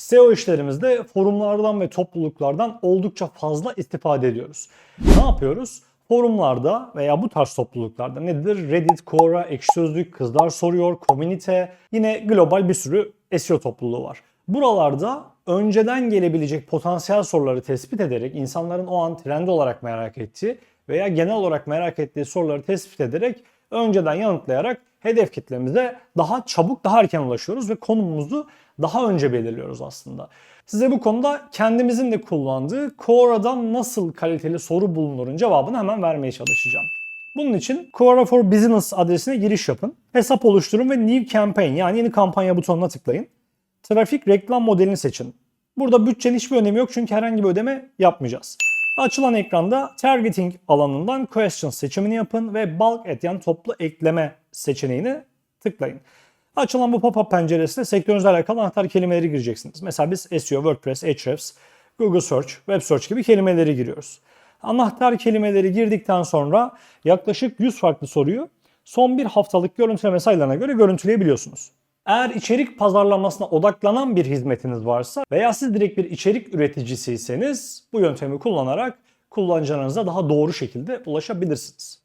SEO işlerimizde forumlardan ve topluluklardan oldukça fazla istifade ediyoruz. Ne yapıyoruz? Forumlarda veya bu tarz topluluklarda nedir? Reddit, Quora, Ekşi Sözlük, Kızlar Soruyor, Community, yine global bir sürü SEO topluluğu var. Buralarda önceden gelebilecek potansiyel soruları tespit ederek insanların o an trend olarak merak ettiği veya genel olarak merak ettiği soruları tespit ederek önceden yanıtlayarak hedef kitlemize daha çabuk, daha erken ulaşıyoruz ve konumumuzu daha önce belirliyoruz aslında. Size bu konuda kendimizin de kullandığı Quora'dan nasıl kaliteli soru bulunurun cevabını hemen vermeye çalışacağım. Bunun için Quora for Business adresine giriş yapın. Hesap oluşturun ve New Campaign yani yeni kampanya butonuna tıklayın. Trafik reklam modelini seçin. Burada bütçenin hiçbir önemi yok çünkü herhangi bir ödeme yapmayacağız. Açılan ekranda Targeting alanından Questions seçimini yapın ve Bulk et yani toplu ekleme seçeneğini tıklayın. Açılan bu pop-up penceresinde sektörünüzle alakalı anahtar kelimeleri gireceksiniz. Mesela biz SEO, WordPress, Ahrefs, Google Search, Web Search gibi kelimeleri giriyoruz. Anahtar kelimeleri girdikten sonra yaklaşık 100 farklı soruyu son bir haftalık görüntüleme sayılarına göre görüntüleyebiliyorsunuz. Eğer içerik pazarlamasına odaklanan bir hizmetiniz varsa veya siz direkt bir içerik üreticisiyseniz bu yöntemi kullanarak kullanıcılarınıza daha doğru şekilde ulaşabilirsiniz.